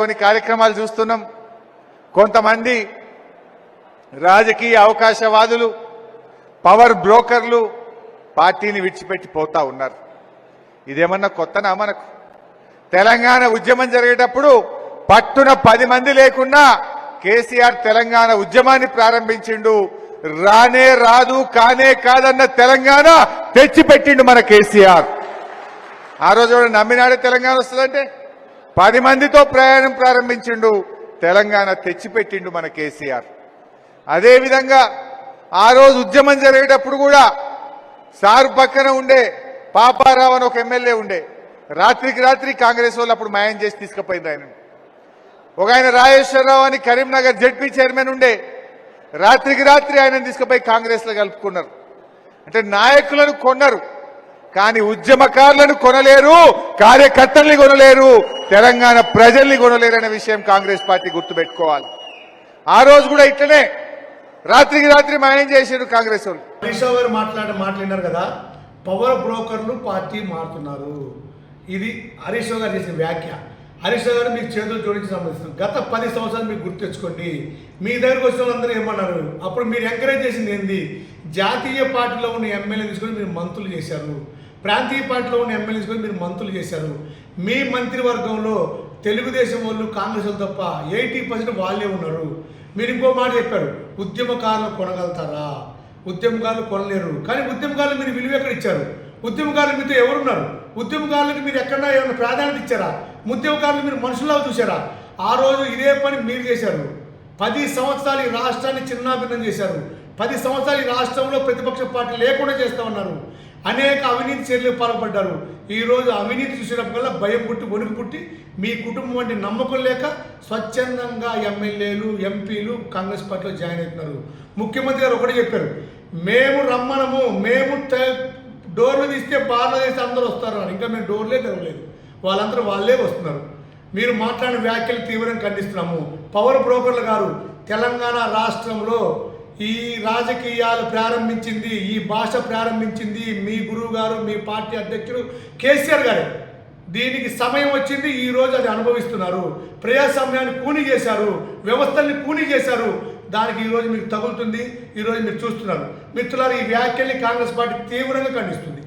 కొన్ని కార్యక్రమాలు చూస్తున్నాం. కొంతమంది రాజకీయ అవకాశవాదులు పవర్ బ్రోకర్లు పార్టీని విడిచిపెట్టి పోతా ఉన్నారు. ఇదేమన్నా కొత్తనా మనకు? తెలంగాణ ఉద్యమం జరిగేటప్పుడు పట్టున పది మంది లేకున్నా కేసీఆర్ తెలంగాణ ఉద్యమాన్ని ప్రారంభించిండు. రానే రాదు కానే కాదన్న తెలంగాణ తెచ్చిపెట్టిండు మన కేసీఆర్. ఆ రోజు కూడా నమ్మినాడే తెలంగాణ వస్తుందంటే? పది మందితో ప్రయాణం ప్రారంభించిండు తెలంగాణ తెచ్చిపెట్టిండు మన కేసీఆర్. అదేవిధంగా ఆ రోజు ఉద్యమం జరిగేటప్పుడు కూడా సారు పక్కన ఉండే పాపారావు అని ఒక ఎమ్మెల్యే ఉండే. రాత్రికి రాత్రి కాంగ్రెస్ వాళ్ళు అప్పుడు మాయం చేసి తీసుకుపోయింది ఆయన ఒక ఆయన రాజేశ్వరరావు అని కరీంనగర్ జడ్పీ చైర్మన్ ఉండే. రాత్రికి రాత్రి ఆయన తీసుకుపోయి కాంగ్రెస్లో కలుపుకున్నారు. అంటే నాయకులను కొన్నారు. కానీ ఉద్యమకారులను కొనలేరు కార్యకర్తల్ని కొనలేరు తెలంగాణ ప్రజల్ని కొనలేరు అనే విషయం కాంగ్రెస్ పార్టీ గుర్తుపెట్టుకోవాలి. ఆ రోజు కూడా ఇట్లనే రాత్రికి రాత్రి మేనేజ్ చేశారు కాంగ్రెస్ వాళ్ళు. హరీష్ గారు మాట్లాడినారు కదా పవర్ బ్రోకర్లు పార్టీ మారుతున్నారు. ఇది హరీష్ గారు చేసిన వ్యాఖ్య. హరీష్ గారు మీకు చేతులు జోడించి సంబంధిస్తుంది గత పది సంవత్సరాలు మీకు గుర్తు తెచ్చుకోండి. మీ దగ్గరకు వచ్చిన వాళ్ళందరూ ఏమన్నారు? అప్పుడు మీరు ఎంకరేజ్ చేసింది ఏంది? జాతీయ పార్టీలో ఉన్న ఎమ్మెల్యే తీసుకొని మీరు మంత్రులు చేశారు. ప్రాంతీయ పార్టీలో ఉన్న ఎమ్మెల్యేస్ కూడా మీరు మంత్రులు చేశారు. మీ మంత్రివర్గంలో తెలుగుదేశం వాళ్ళు కాంగ్రెస్ వాళ్ళు తప్ప ఎయిటీ పర్సెంట్ వాళ్ళే ఉన్నారు. మీరు ఇంకో మాట చెప్పారు ఉద్యమకారులు కొనగలుగుతారా? ఉద్యమకారులు కొనలేరు. కానీ ఉద్యమకారులు మీరు విలువ ఎక్కడ ఇచ్చారు? ఉద్యమకారులు మీతో ఎవరున్నారు? ఉద్యమకారులకు మీరు ఎక్కడన్నా ఏమైనా ప్రాధాన్యత ఇచ్చారా? ఉద్యమకారులు మీరు మనుషుల్లా చూసారా ఆ రోజు ఇదే పని మీరు చేశారు. పది సంవత్సరాలు ఈ రాష్ట్రాన్ని చిన్నాభిన్నం చేశారు. పది సంవత్సరాలు ఈ రాష్ట్రంలో ప్రతిపక్ష పార్టీ లేకుండా చేస్తా ఉన్నారు. అనేక అవినీతి చర్యలు పాల్పడ్డారు. ఈరోజు అవినీతి చూసినప్పుడల్లా భయం పుట్టి వణుకు పుట్టి మీ కుటుంబం వంటి నమ్మకం లేక స్వచ్ఛందంగా ఎమ్మెల్యేలు ఎంపీలు కాంగ్రెస్ పార్టీలో జాయిన్ అవుతున్నారు. ముఖ్యమంత్రి గారు ఒకటే చెప్పారు మేము రమ్మనము మేము డోర్లు తీస్తే బార్లు తీస్తే అందరూ వస్తారు ఇంకా మేము డోర్లే తెరవలేదు. వాళ్ళందరూ వాళ్ళే వస్తున్నారు. మీరు మాట్లాడిన వ్యాఖ్యలు తీవ్రంగా ఖండిస్తున్నాము. పవర్ బ్రోకర్లు గారు తెలంగాణ రాష్ట్రంలో ఈ రాజకీయాలు ప్రారంభించింది ఈ భాష ప్రారంభించింది మీ గురువు గారు మీ పార్టీ అధ్యక్షుడు కేసీఆర్ గారు. దీనికి సమయం వచ్చింది ఈ రోజు అది అనుభవిస్తున్నారు. ప్రజాస్వామ్యాన్ని కూని చేశారు వ్యవస్థల్ని కూని చేశారు. దానికి ఈ రోజు మీకు తగులుతుంది ఈరోజు మీరు చూస్తున్నారు. మిత్రులారు ఈ వ్యాఖ్యల్ని కాంగ్రెస్ పార్టీ తీవ్రంగా ఖండిస్తుంది.